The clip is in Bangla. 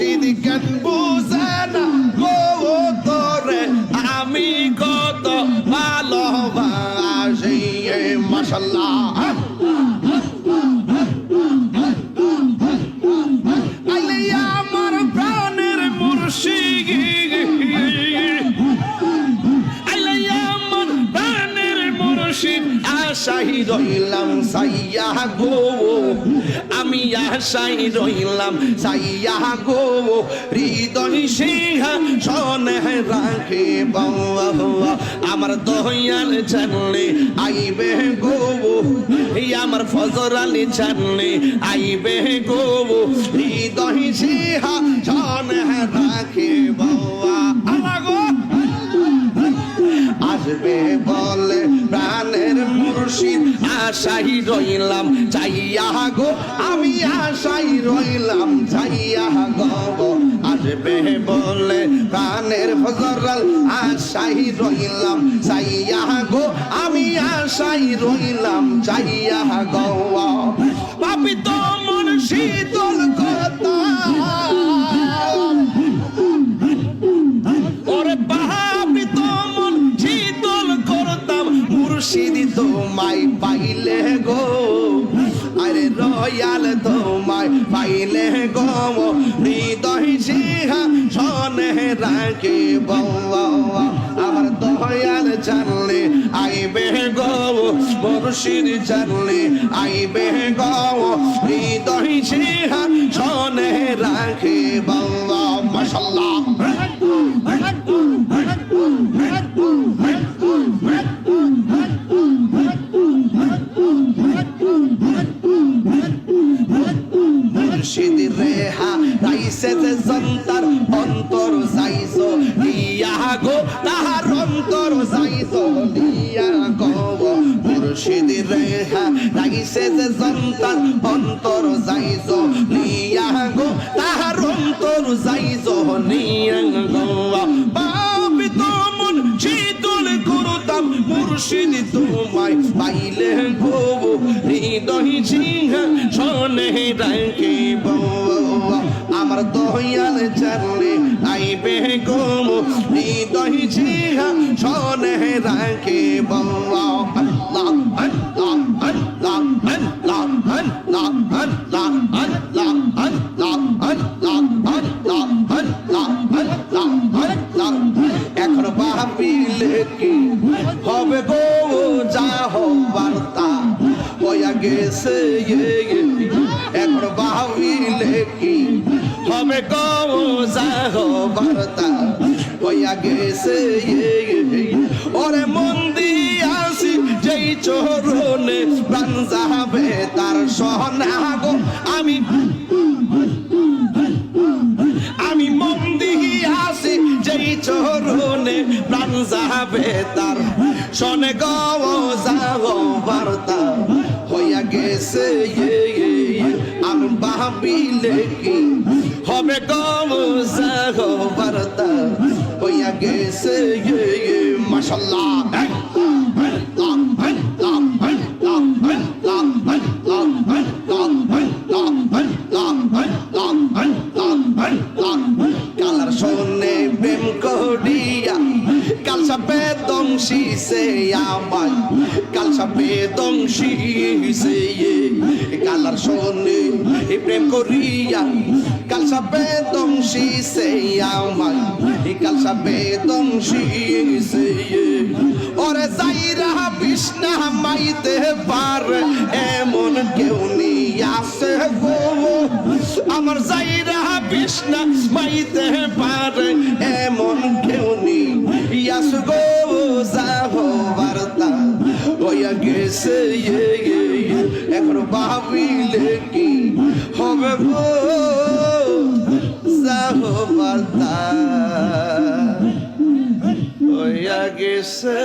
মুর্শিদ কেন বুঝে না গো তোরে আমি কত ভালোবাসি মাশাল্লাহ আশাই রইলাম, সাইয়া গো। আমি আশাই রইলাম, সাইয়া গো। হৃদয় আমার দয়াল জানলে আইবে গো। আমার ফজর আলী জানলে আইবে গো। হৃদয় সিংহা আশাই রইলাম চাইয়া গো, আমি আশাই রইলাম চাইয়া গো আসবে বলে প্রাণের ফজরাল, আশাই রইলাম চাইয়া গো, আমি আশাই রইলাম চাইয়া গো। পাপি মুর্শিদি তোমায় পাইলে গো। আরে রয়াল তোমায় পাইলে গো। হৃদয় সিংহা সনে রাখে আমার দয়াল জানলে আইবে গো। মুর্শিদ জানলে আইবে গো। হৃদয় সিংহা সনে রাখে বাবা দিছে যে সন্তার, অন্তর সাইস দিয়া গো, তাহার অন্তর সাইস দিয়া কব, মুর্শিদ রেহা লাগিছে যে সন্তান, অন্তর সাইস দিয়া গো, তাহার অন্তর সাইস নিয়া গো বাপ তোমন শীতল করতাম, মুর্শিদ তোমায় পাইলে গো হৃদয় সিংহ শোনে রাখি বৌ দয়াল জানলে আইবে গো হৃদয় সিংহ শোনে রাখি আল্লাহ আল্লাহ আল্লাহ আল্লাহ আল্লাহ আল্লাহ আল্লাহ আল্লাহ আল্লাহ আল্লাহ আল্লাহ আল্লাহ এখন ভাবিলে কি হবে গো যা বার্তা হইয়া গেছে এখন ভাবিলে কি হবে যা বার্তা হইয়া গেছে ওরে মন দিয়াছি যেই চরণে প্রাণ যাবে তার সহনা গো আমি আমি মন দিয়াছি যেই চরণে প্রাণ যাবে তার শোনে গো যাও বার্তা হইয়া গেছে আমি ভাবিলে কি গো যাও বার্তা, হইয়া গেছে মাশাল্লাহ। কালার শোনে প্রেম করিয়া, কাল সাপে দংশি সে আমার, কাল সাপে দংশি সে কালার শোনে প্রেম করিয়া কাল সাপে দংশি সে আমার কাল সাপে দংশি সে ওরে যাইরা বিষ্ণা মাইতে পারে, এমন কেউ নিয়ে আসে গো। আমার যাইরা বিষ্ণা মাইতে পারে, এমন কেউ ইয়াস গো যাহ বার্তা হইয়া গেছে এখন ভাবিলে কি হবে গো? যাহো বার্তা হইয়া গেছে